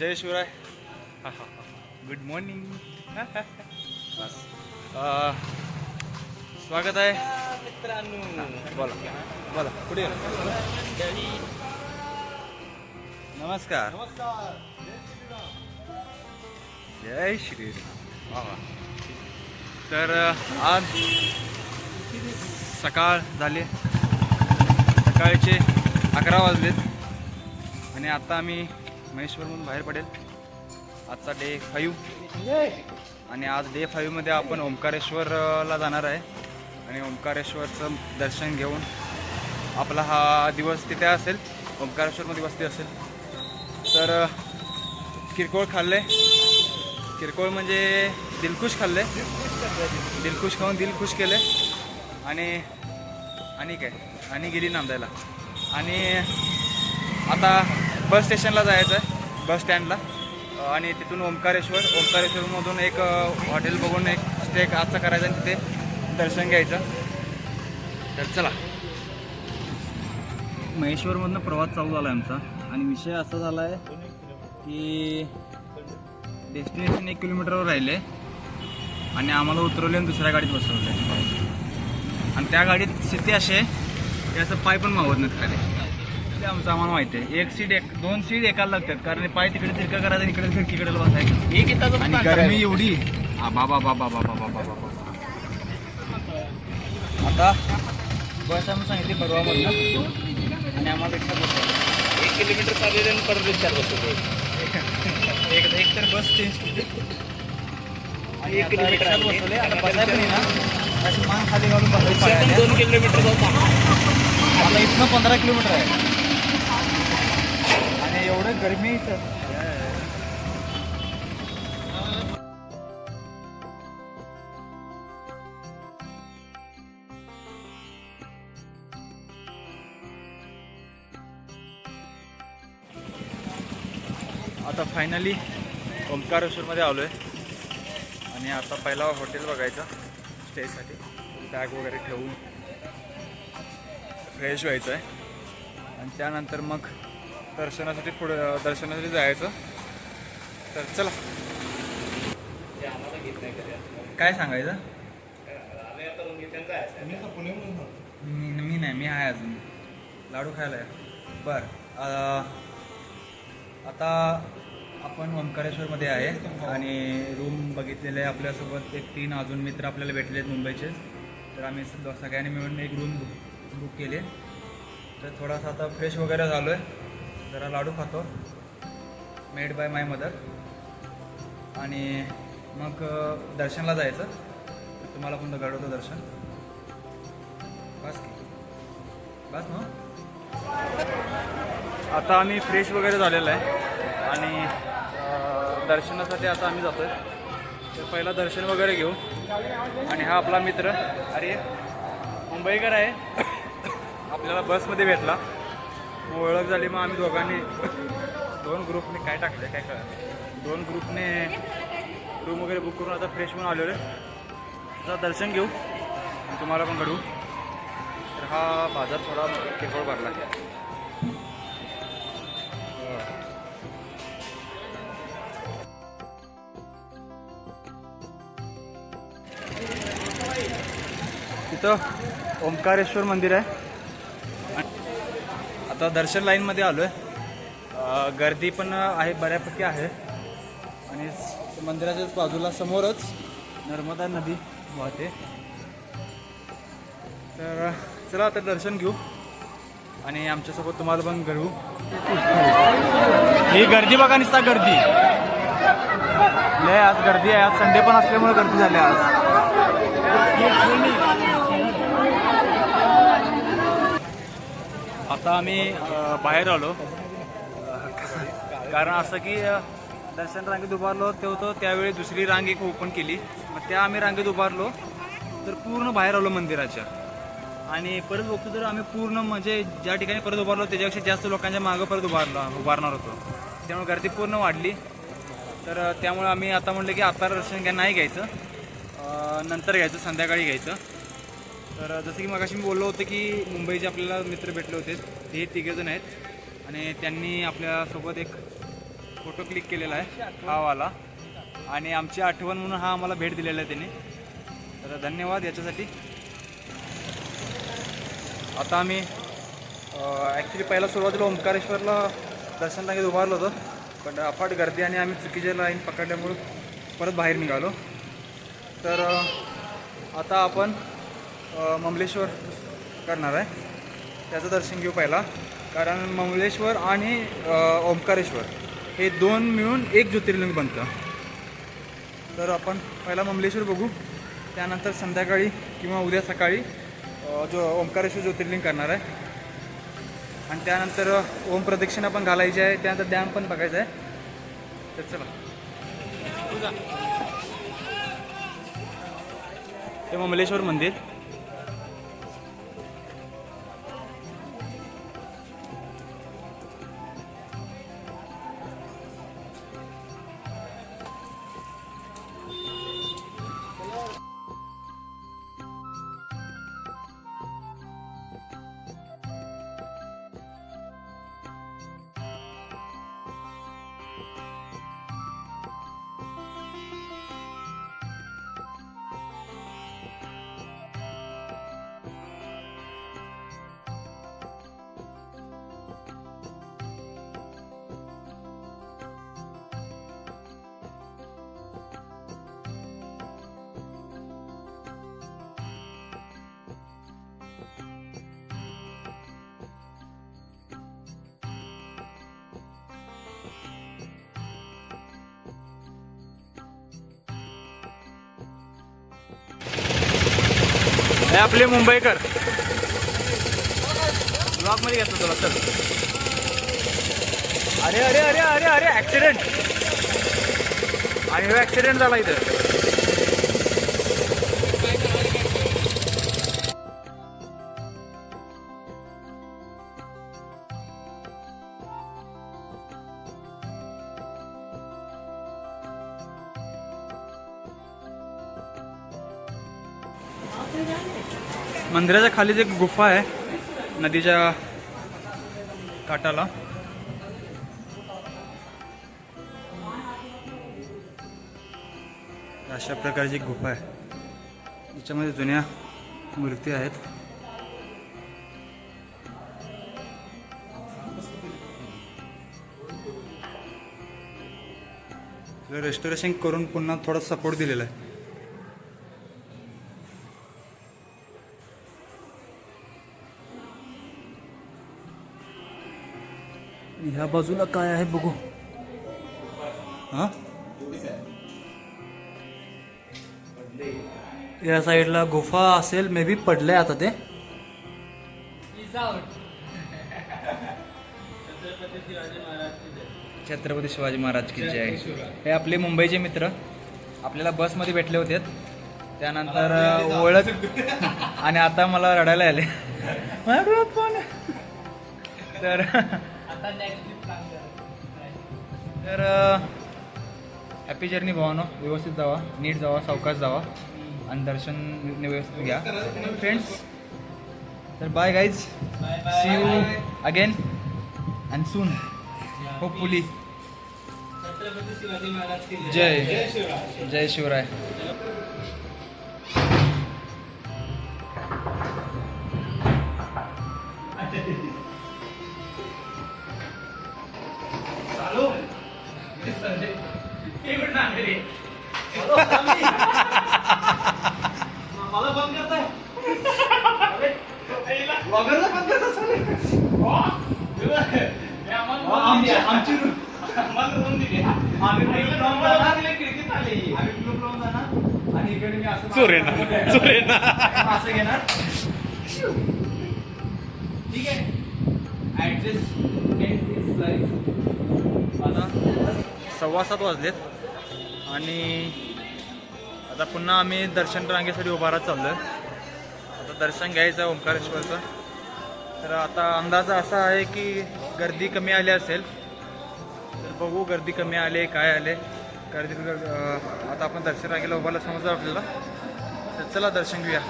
जय Shivray. Good morning बस. स्वागत आहे. मित्रांनो. बोला बोला पुढे या. नमस्कार. जय वा. तर आज सकाळ झाली. सकाळचे अकरा वाजलेत. आणि आता आम्ही महेश्वरमधून बाहेर पडेल. आजचा डे फाईव्ह. आणि आज डे फाईव्हमध्ये आपण ओंकारेश्वरला जाणार आहे. आणि ओंकारेश्वरचं दर्शन घेऊन आपला हा दिवस तिथे असेल. ओंकारेश्वरमध्ये वस्ती असेल. तर किरकोळ खाल्ले. किरकोळ म्हणजे दिलखुश खाल्ले. दिलखुश खाऊन दिल खुश केले. आणि आणि काय? आणि गेली नांदायला. आणि आता बस स्टेशनला जायचं आहे बस स्टँडला. आणि तिथून ओंकारेश्वर ओंकारेश्वरमधून एक हॉटेल बघून एक स्टे आजचा करायचा आणि तिथे दर्शन घ्यायचं. तर चला. महेश्वरमधनं प्रवास चालू झाला आहे आमचा. आणि विषय असा झाला आहे की डेस्टिनेशन एक किलोमीटरवर राहिले. आणि आम्हाला उतरवले आणि दुसऱ्या गाडीत बसवले. आणि त्या गाडीत स्थिती अशी आहे की असं पाय पण मावत नाहीत खाली. आमचं आम्हाला माहिती आहे. एक सीट एक दोन सीट एकाला लागतात. कारण पाय तिकडे तिरका करायचं आणि इकडे खिडकीकडे बसायचं. एक आणि गरमी एवढी बाबा बाबा बाबा बाबा बाबा आता बस आम्ही सांगितली परवा आणि आम्हाला रिक्षा एक किलोमीटर चाललेलं आणि परत रिक्षात बसवतो एक एक तर बस चेंज केली. एक किलोमीटर. बसवले. आता बसायला पण ना. अशी मान खाली घालून. दोन किलोमीटर आता इथनं पंधरा किलोमीटर आहे. एवढं गरमी इथं आता फायनली ओंकारेश्वरमध्ये आलो आहे आणि आता पहिला हॉटेल बघायचं स्टेसाठी बॅग वगैरे ठेवून फ्रेश व्हायचं आहे आणि त्यानंतर मग दर्शनासाठी पुढं दर्शनासाठी जायचं. तर चला. काय सांगायचं? मी मी नाही मी आहे अजून. लाडू खायला आहे बरं आता आपण ओंकारेश्वरमध्ये आहे आणि रूम बघितलेले आहे आपल्यासोबत एक तीन अजून मित्र आपल्याला भेटले आहेत मुंबईचेच तर आम्ही सगळ्यांनी मिळून एक रूम बुक बुक केली तर थोडासा आता फ्रेश वगैरे झालो आहे जरा लाडू खातो. मेड बाय माय मदर आणि मग दर्शनला जायचं. तुम्हाला पण घडवतो दर्शन? बस बस ना आता आम्ही फ्रेश वगैरे झालेलं आहे. आणि दर्शनासाठी आता आम्ही जातो आहे तर पहिला दर्शन वगैरे घेऊ. आणि हा आपला मित्र अरे मुंबईकर आहे. आपल्याला बसमध्ये भेटला. मग ओळख झाली मग आम्ही दोघांनी. दोन ग्रुपने काय टाकलं काय कळलं दोन ग्रुपने रूम वगैरे बुक करून आता फ्रेश होऊन आलेलो आहे. दर्शन घेऊ आणि तुम्हाला पण घडवू. तर हा बाजार थोडा किरकोळ भरला. तिथं ओंकारेश्वर मंदिर आहे. आता दर्शन लाईनमध्ये आलो आहे गर्दी पण आहे बऱ्यापैकी आहे. आणि मंदिराच्याच बाजूला समोरच नर्मदा नदी वाहते. तर चला आता दर्शन घेऊ. आणि आमच्यासोबत तुम्हाला पण घडवू ही गर्दी बघा निसता गर्दी. लय आज गर्दी आहे. आज संडे पण असल्यामुळे गर्दी झाली आज. आता आम्ही बाहेर आलो. कारण असं की दर्शन रांगेत उभारलो ते होतं त्यावेळी दुसरी रांग एक ओपन केली. मग त्या आम्ही रांगेत उभारलो. तर पूर्ण बाहेर आलो मंदिराच्या. आणि परत बघतो तर आम्ही पूर्ण म्हणजे ज्या ठिकाणी परत उभारलो त्याच्यापेक्षा जास्त लोकांच्या मागं परत उभारलो उभारणार होतो. त्यामुळे गर्दी पूर्ण वाढली. तर त्यामुळे आम्ही आता म्हणलं की आता दर्शन घ्या नाही घ्यायचं. नंतर घ्यायचं संध्याकाळी घ्यायचं. तर जसं की मगाशी मी बोललो होतं की मुंबईचे आपल्याला मित्र भेटले होते. ते तिघेजण आहेत. आणि त्यांनी आपल्यासोबत एक फोटो क्लिक केलेला आहे हा वाला आणि आमची आठवण म्हणून हा आम्हाला भेट दिलेला आहे त्याने. तर धन्यवाद याच्यासाठी. आता आम्ही ॲक्च्युली पहिला सुरुवातीला ओंकारेश्वरला दर्शन रांगेत उभारलो होतो. पण अफाट गर्दी आणि आम्ही चुकीच्या लाईन पकडल्यामुळं परत बाहेर निघालो. तर आता आपण ममलेश्वर करणार आहे. त्याचं दर्शन घेऊ पहिला. कारण ममलेश्वर आणि ओंकारेश्वर हे दोन मिळून एक ज्योतिर्लिंग बनतं. तर आपण पहिला ममलेश्वर बघू. त्यानंतर संध्याकाळी किंवा उद्या सकाळी जो ओंकारेश्वर ज्योतिर्लिंग करणार आहे. आणि त्यानंतर ओम प्रदक्षिणा पण घालायची आहे. त्यानंतर डॅम पण बघायचा आहे. तर चला. हे ममलेश्वर मंदिर. हे आपले मुंबईकर. ब्लॉगमध्ये घेतलं तुला चल. अरे अरे अरे अरे अरे ऍक्सिडेंट आणि हो ऍक्सिडेंट झाला इथं. मंदिराच्या खालीच एक गुफा आहे नदीच्या काठाला. अशा प्रकारची गुफा आहे. याच्यामध्ये जुन्या मूर्ती आहेत. रेस्टोरेशन करून पुन्हा थोडा सपोर्ट दिलेला आहे. ह्या बाजूला काय आहे बघू. हा? या साईडला गुफा असेल मे बी पडलंय आता ते. छत्रपती शिवाजी महाराज की जय. हे आपले मुंबईचे मित्र. आपल्याला बसमध्ये भेटले होते. त्यानंतर ओळख आणि आता मला रडायला आले. तर तर हॅपी जर्नी भावानो व्यवस्थित जावा नीट जावा सावकाश जावा. आणि दर्शन व्यवस्थित घ्या. फ्रेंड्स तर bye guys see you again and soon hopefully जय. जय शिवराय. असं घेणार. ठीक आहे. सव्वा सात वाजलेत. आणि आता पुन्हा आम्ही दर्शन रांगेसाठी उभारात चाललो आहे आता दर्शन घ्यायचं आहे ओंकारेश्वरचं. तर आता अंदाज असा आहे की गर्दी कमी आली असेल. बघू गर्दी कमी आले काय आले. गर्दी आता आपण दर्शनाला गेलो उभारला समजलं आपल्याला. तर चला दर्शन घेऊया.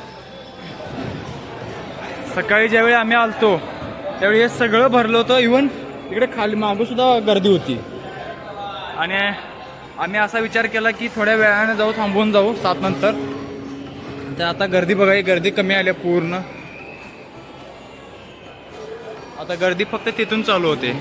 सकाळी ज्यावेळी आम्ही आलतो त्यावेळी हे सगळं भरलं होतं. इवन इकडे खाली मागूसुद्धा गर्दी होती. आणि आम्ही असा विचार केला की थोड्या वेळाने जाऊ थांबवून जाऊ सात नंतर. तर आता गर्दी बघा ही गर्दी कमी आली आहे पूर्ण. आता गर्दी फक्त तिथून चालू होते.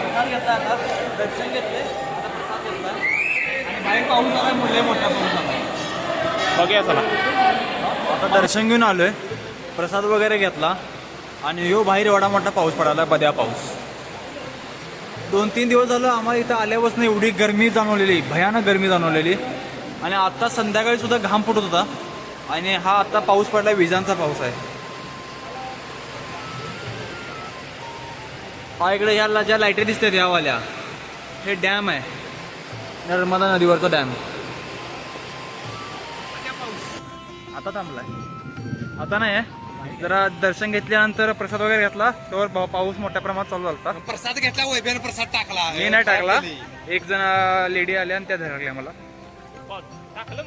प्रसाद घेतला आता. दर्शन घेतले. आता प्रसाद घेतला. आणि बाहेर पाऊस आला मुले मोठा पाऊस आला बघूया चला. आता दर्शन घेऊन आलोय. प्रसाद वगैरे घेतला. आणि यो बाहेर एवढा मोठा पाऊस पडाला बद्या पाऊस. दोन तीन दिवस झालं आम्हाला इथं आल्यापासून एवढी गरमी जाणवलेली. भयानक गरमी जाणवलेली. आणि आता संध्याकाळी सुद्धा घाम फुटत होता. आणि हा आता पाऊस पडला विजांचा पाऊस आहे. हा इकडे ह्या ज्या लाईटी दिसतात ह्यावाल्या हे डॅम आहे. नर्मदा नदीवरचा डॅम. आता थांबलाय. आता नाही आहे. जरा दर्शन घेतल्यानंतर प्रसाद वगैरे घेतला त्यावर पाऊ- पाऊस मोठ्या प्रमाणात चालू झाला प्रसाद घेतला वैभ्यानं प्रसाद टाकला. मी नाही टाकला. एक जण लेडी आल्या आणि त्या धरल्या मला.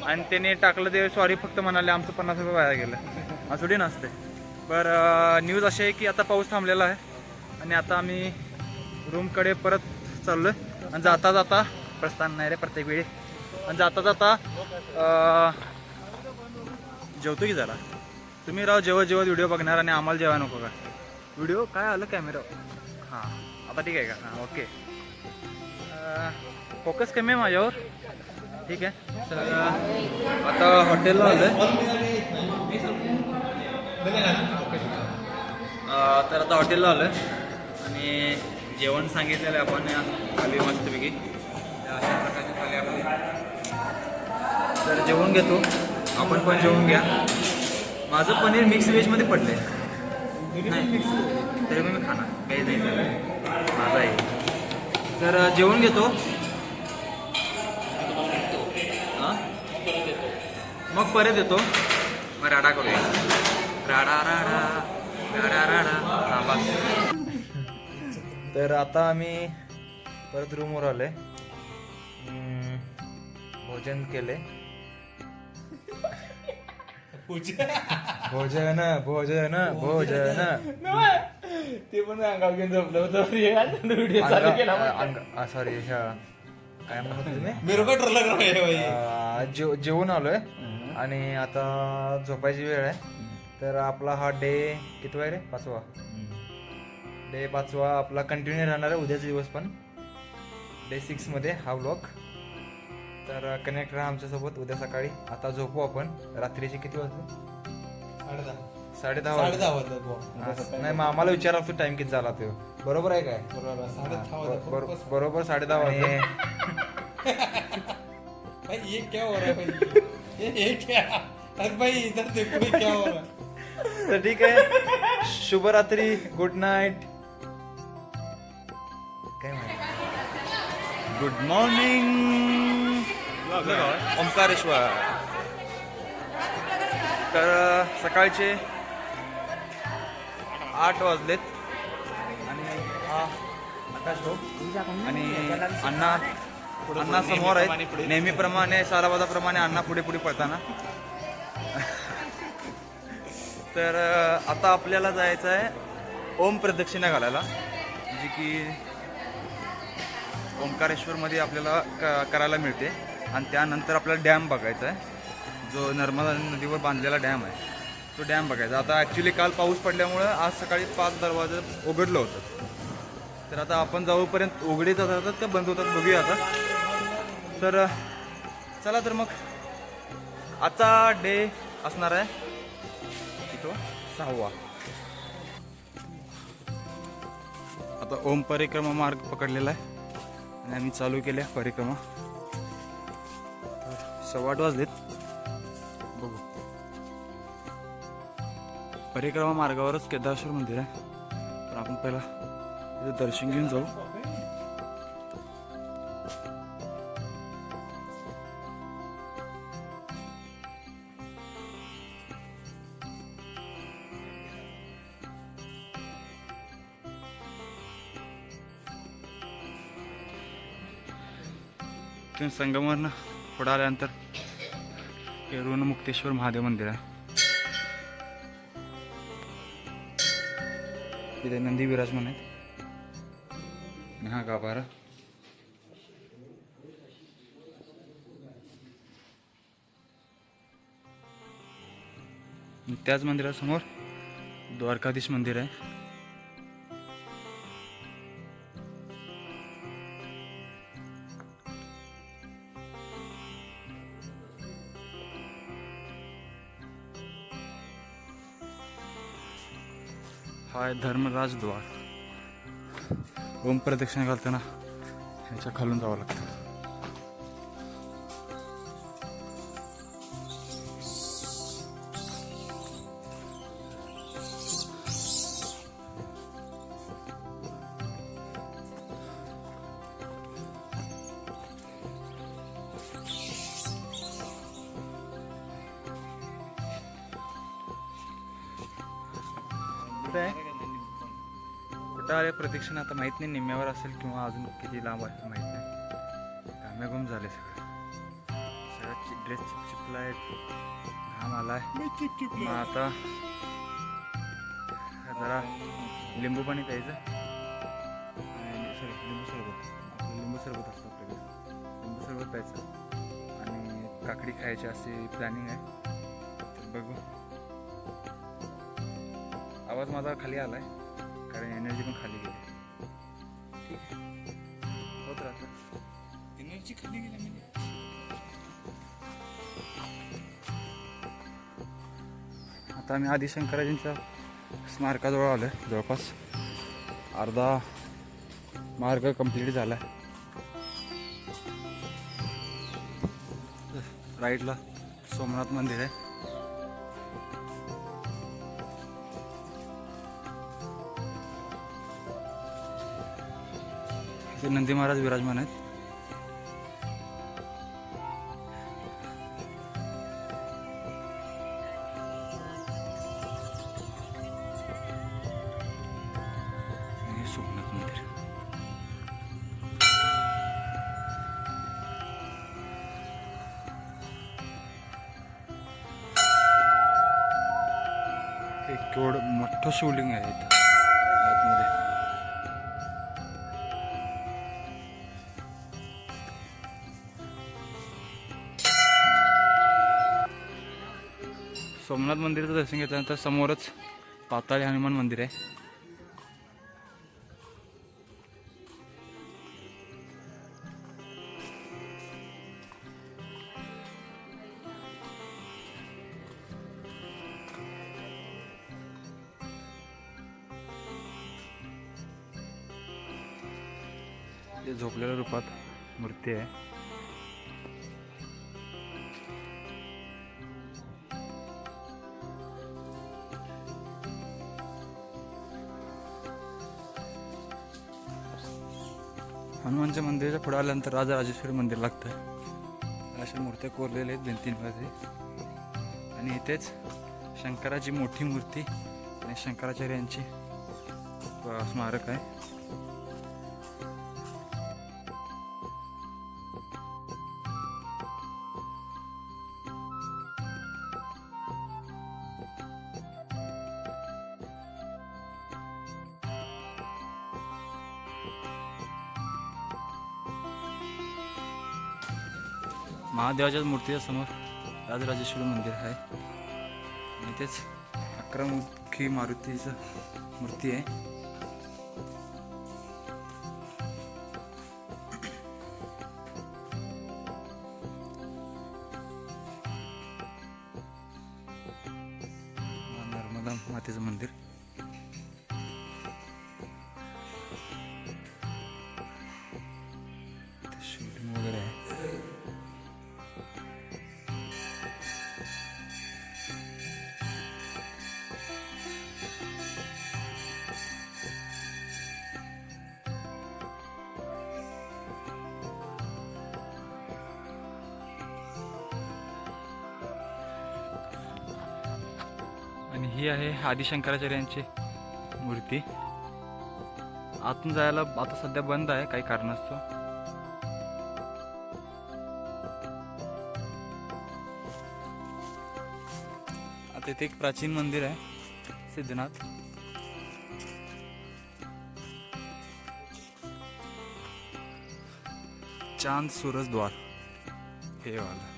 आणि त्याने टाकलं ते सॉरी फक्त म्हणाले आमचं पन्नास रुपये वाया गेलं. असुडी नसते पर न्यूज अशी आहे की आता पाऊस थांबलेला आहे. आणि आता आम्ही रूमकडे परत चाललोय. आणि जाता जाता प्रस्थान नाही रे प्रत्येक वेळी. आणि जाता जाता जेवतो की जरा? तुम्ही राव जेवत जेवत व्हिडिओ बघणार आणि आम्हाला जेवा नको का? व्हिडिओ काय आलं कॅमेरा हां. आता ठीक आहे का? हां ओके. फोकस कमी आहे माझ्यावर. ठीक आहे. तर आता हॉटेलला आलोय. अं, तर आता हॉटेलला आलोय. आणि जेवण सांगितलेलं आहे आपण या खाली मस्तपैकी. अशा प्रकारची थाली आपली. तर जेवण घेतो. आपण पण जेवून घ्या. माझं पनीर मिक्स व्हेजमध्ये पडले नाही तरी पण मी खाणार. काही नाही त्याला. माझा आहे. तर जेवण घेतो. मग परत येतो. मग राडा करूया. राडा राडा. राडा राडा. हा बस. तर आता आम्ही परत रूमवर आलोय. हम्म, भोजन केले भोजन भोजन भोजन. ते पण अंगाव घेऊन झोपलं होतं. व्हिडिओ चालू केला सॉरी काय म्हणत तुम्ही? जेवून आलोय. आणि आता झोपायची वेळ आहे. तर आपला हा डे किती रे? पाचवा. डे पाचवा आपला कंटिन्यू राहणार आहे उद्याचा दिवस पण. डे सिक्समध्ये हा ब्लॉग तर कनेक्ट राहा आमच्यासोबत उद्या सकाळी. आता झोपू आपण. रात्रीचे किती वाजले? साडे दहा साडे दहा वाजता नाही मग आम्हाला विचारा लागतो टाइम किती झाला तो. बरोबर आहे काय? बरोबर वाजता बरोबर साडे दहा ये क्या हो रहा है भाई? ये ये क्या? अरे भाई इधर देखो ये क्या हो रहा है. तर ठीक आहे. शुभरात्री. Good night good morning Omkareshwar. तर सकाळचे आठ वाजलेत. आणि हा आकाश आणि अण्णा अण्णा समोर आहेत. नेहमीप्रमाणे सालाबादाप्रमाणे अण्णा पुढे पुढे पळताना. तर आता आपल्याला जायचं आहे ओम प्रदक्षिणा घालायला जी की ओंकारेश्वरमध्ये आपल्याला क करायला मिळते. आणि त्यानंतर आपल्याला डॅम बघायचा आहे. जो नर्मदा नदीवर बांधलेला डॅम आहे. तो डॅम बघायचा. आता ॲक्च्युली काल पाऊस पडल्यामुळं आज सकाळी पाच दरवाजे उघडलं होतं. तर आता आपण जाऊपर्यंत उघडे जातात का बंद होतात. बघूया आता. तर चला तर मग. आजचा डे असणार आहे. तो सहावा. आता ओम परिक्रमा मार्ग पकडलेला आहे. आणि आम्ही चालू केल्या परिक्रमा. तर सव्वा आठ वाजलेत. बघू. परिक्रमा मार्गावरच केदारेश्वर मंदिर आहे. तर आपण पहिला तिथे दर्शन घेऊन जाऊ. तिथून संगमवरनं पुढं आल्यानंतर हे मुक्तेश्वर महादेव मंदिर आहे. तिथे नंदी विराजमान आहेत. हा गाभारा. त्याच मंदिरासमोर द्वारकाधीश मंदिर आहे. आहे धर्मराजद्वार ओम प्रदक्षिणा घालताना ह्याच्या खालून जावं लागतं. आले प्रदक्षिणा आता माहीत नाही निम्म्यावर असेल किंवा अजून किती लांब आहे माहीत नाही. घामेघूम झाले सगळं. सगळं ड्रेस चिपचिपला आहेत घाम आलाय. मग आता जरा लिंबू पाणी प्यायचं. आणि सॉरी लिंबू सरबत. लिंबू सरबत असतं आपल्याकडे लिंबू सरबत प्यायचं. आणि काकडी खायची असे प्लॅनिंग आहे. तर बघू. आवाज माझा खाली आलाय कारण एनर्जी पण खाली गेली. आता आम्ही आदिशंकराजींच्या स्मारकाजवळ आलो आहे जवळपास अर्धा मार्ग कंप्लीट झाला आहे राईटला सोमनाथ मंदिर आहे. नंदी महाराज विराजमान आहेत. जगन्नाथ मंदिराचं दर्शन घेतल्यानंतर समोरच पाताळी हनुमान मंदिर आहे. ते झोपलेल्या रूपात मूर्ती आहे. हनुमानच्या मंदिराच्या पुढे आल्यानंतर राजा राजेश्वरी मंदिर लागतं अशा मूर्त्या कोरलेल्या आहेत भिंतींमध्ये. आणि इथेच शंकराची मोठी मूर्ती आणि शंकराचार्यांची स्मारक आहे. महादेवाच्या मूर्तीच्या समोर राजराजेश्वर मंदिर आहे. आणि तेच अकरामुखी मारुतीचं मूर्ती आहे. ही आहे आदिशंकराचार्यांची मूर्ती. आतून जायला आता सध्या बंद आहे काही कारणास्तव. आता इथे एक प्राचीन मंदिर आहे सिद्धनाथ. चांद सूरज द्वार. हे वाला.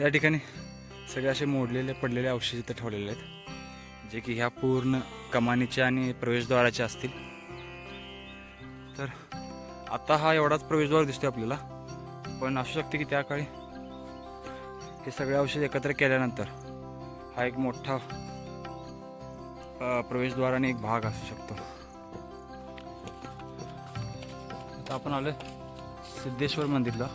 या ठिकाणी सगळे असे मोडलेले पडलेले अवशेष इथं ठेवलेले आहेत जे की ह्या पूर्ण कमानीचे आणि प्रवेशद्वाराचे असतील. तर आता हा एवढाच प्रवेशद्वार दिसतोय आपल्याला. पण असू शकते की त्या काळी हे सगळे औषध एकत्र केल्यानंतर हा एक मोठा प्रवेशद्वाराने एक भाग असू शकतो. आता आपण आलो सिद्धेश्वर मंदिरला.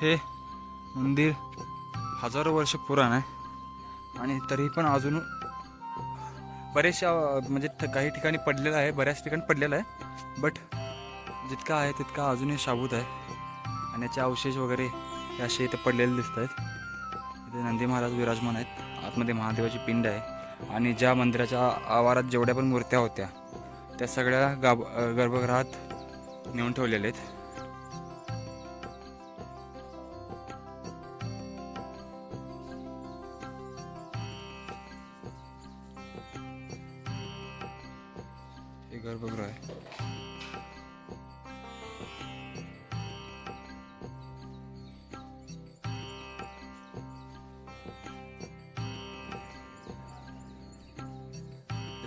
हे मंदिर हजारो वर्ष पुराण आहे आणि तरी पण अजून बरेचशा म्हणजे काही ठिकाणी पडलेलं आहे बऱ्याच ठिकाणी पडलेलं आहे. बट जितका आहे तितका अजूनही शाबूत आहे. आणि याचे अवशेष वगैरे हे असे इथे पडलेले दिसत आहेत. इथे नंदी महाराज विराजमान आहेत. आतमध्ये महादेवाची पिंड आहे. आणि ज्या मंदिराच्या आवारात जेवढ्या पण मूर्त्या होत्या त्या सगळ्या गाभ गर्भगृहात नेऊन ठेवलेल्या आहेत.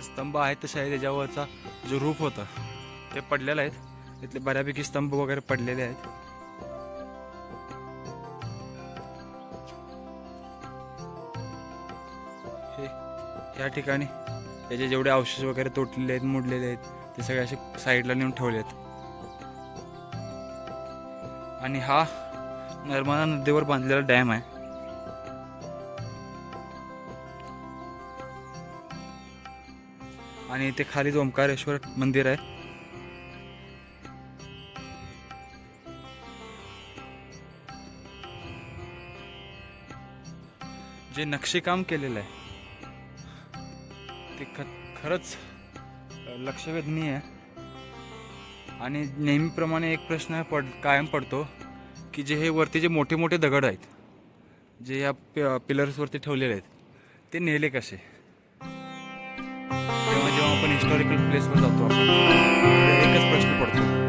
स्तंभ आहेत तसे आहे त्याच्यावरचा जो रूप होता ते पडलेलं आहेत. तिथले बऱ्यापैकी स्तंभ वगैरे पडलेले आहेत. या ठिकाणी त्याचे जेवढे अवशेष वगैरे तुटलेले आहेत मोडलेले आहेत ते सगळे असे साईडला नेऊन ठेवले आहेत. आणि हा नर्मदा नदीवर बांधलेला डॅम आहे. आणि इथे खालीच ओंकारेश्वर मंदिर आहे. जे नक्षीकाम केलेलं आहे ते ख खरंच लक्षवेधनीय आहे. आणि नेहमीप्रमाणे एक प्रश्न पड कायम पडतो की जे हे वरती जे मोठे मोठे दगड आहेत जे या पिलर्सवरती ठेवलेले आहेत ते नेले कसे? हिस्टॉरिकल प्लेसवर जातो आपण तेव्हा एकच प्रश्न पडतो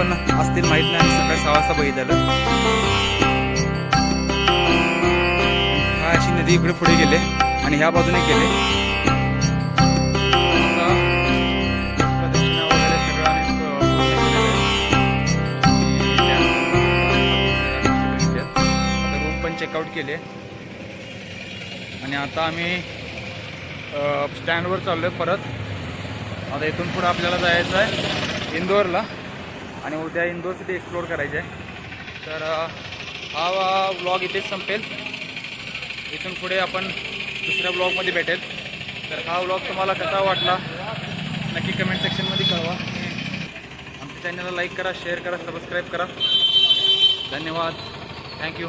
पण असतील माहीत नाही. सकाळी सहा वाजता बघितलं हा अशी नदी इकडे पुढे गेले. आणि ह्या बाजूने गेले. वगैरे सगळं पण चेकआउट केले. आणि आता आम्ही स्टँडवर चाललो आहे परत. आता इथून पुढं आपल्याला जायचं आहे इंदोरला. आणि उद्या इंदोर सिटी एक्सप्लोर करायचे आहे. तर हा ब्लॉग इथेच संपेल. इथून पुढे आपण दुसऱ्या ब्लॉगमध्ये भेटेल. तर हा ब्लॉग तुम्हाला कसा वाटला नक्की कमेंट सेक्शनमध्ये कळवा. आमच्या चॅनलला लाईक करा शेअर करा सबस्क्राईब करा. धन्यवाद. थँक्यू